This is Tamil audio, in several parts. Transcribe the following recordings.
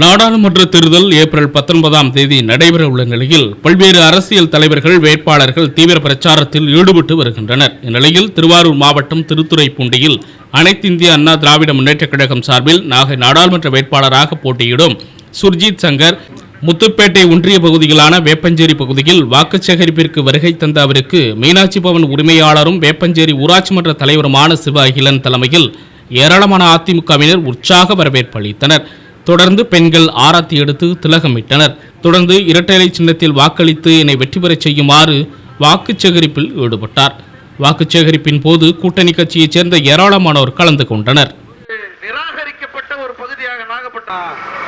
நாடாளுமன்ற தேர்தல் ஏப்ரல் பத்தொன்பதாம் தேதி நடைபெற உள்ள நிலையில் பல்வேறு அரசியல் தலைவர்கள் வேட்பாளர்கள் தீவிர பிரச்சாரத்தில் ஈடுபட்டு வருகின்றனர். இந்நிலையில் திருவாரூர் மாவட்டம் திருத்துறைப்பூண்டியில் அனைத்திந்திய அண்ணா திராவிட முன்னேற்றக் கழகம் சார்பில் நாகை நாடாளுமன்ற வேட்பாளராக போட்டியிடும் சுர்ஜித் சங்கர் முத்துப்பேட்டை ஒன்றிய பகுதிகளான வேப்பஞ்சேரி பகுதியில் வாக்கு சேகரிப்பிற்கு வருகை தந்த அவருக்கு மீனாட்சி பவன் உரிமையாளரும் வேப்பஞ்சேரி ஊராட்சி மன்ற தலைவருமான சிவ அகிலன் தலைமையில் ஏராளமான அதிமுகவினர் உற்சாக வரவேற்பு அளித்தனர். தொடர்ந்து பெண்கள் ஆராத்தி எடுத்து திலகமிட்டனர். தொடர்ந்து இரட்டை சின்னத்தில் வாக்களித்து என்னை வெற்றி பெறச் செய்யுமாறு வாக்குச் சேகரிப்பில் ஈடுபட்டார். வாக்குச் சேகரிப்பின் போது கூட்டணி கட்சியைச் சேர்ந்த ஏராளமானோர் கலந்து கொண்டனர். நிராகரிக்கப்பட்ட ஒரு பகுதியாக நாகப்பட்டினம்.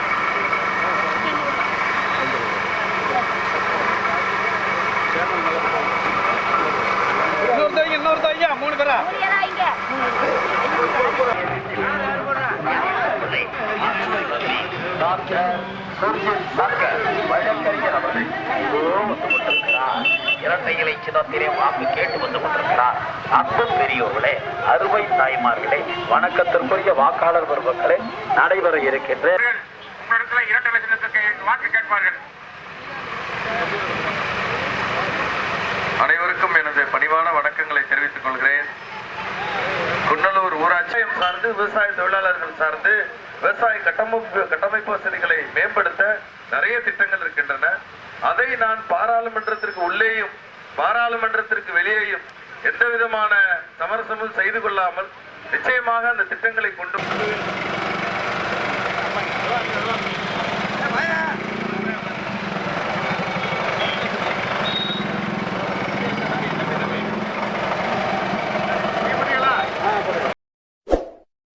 இன்னொரு தைங்க இன்னொரு தைங்க மூணு பேரா இரட்டை இலை சின்னத்திலே வாக்கு கேட்டு வந்து கொண்டிருக்கிறார். அன்பு பெரியோர்களே அறுவை தாய்மார்களே வணக்கத்திற்குரிய வாக்காளர் பெருமக்களே நடைபெற இருக்கின்ற இரட்டை வாக்கு கேட்பார்கள். ஊராட்சி சார்ந்து விவசாய தொழிலாளர்கள் சார்ந்து விவசாய கட்டமைப்பு கட்டமைப்பு வசதிகளை மேம்படுத்த நிறைய திட்டங்கள் இருக்கின்றன. அதை நான் பாராளுமன்றத்திற்கு உள்ளேயும் பாராளுமன்றத்திற்கு வெளியேயும் எந்த விதமான சமரசமும் செய்து கொள்ளாமல் நிச்சயமாக அந்த திட்டங்களை கொண்டு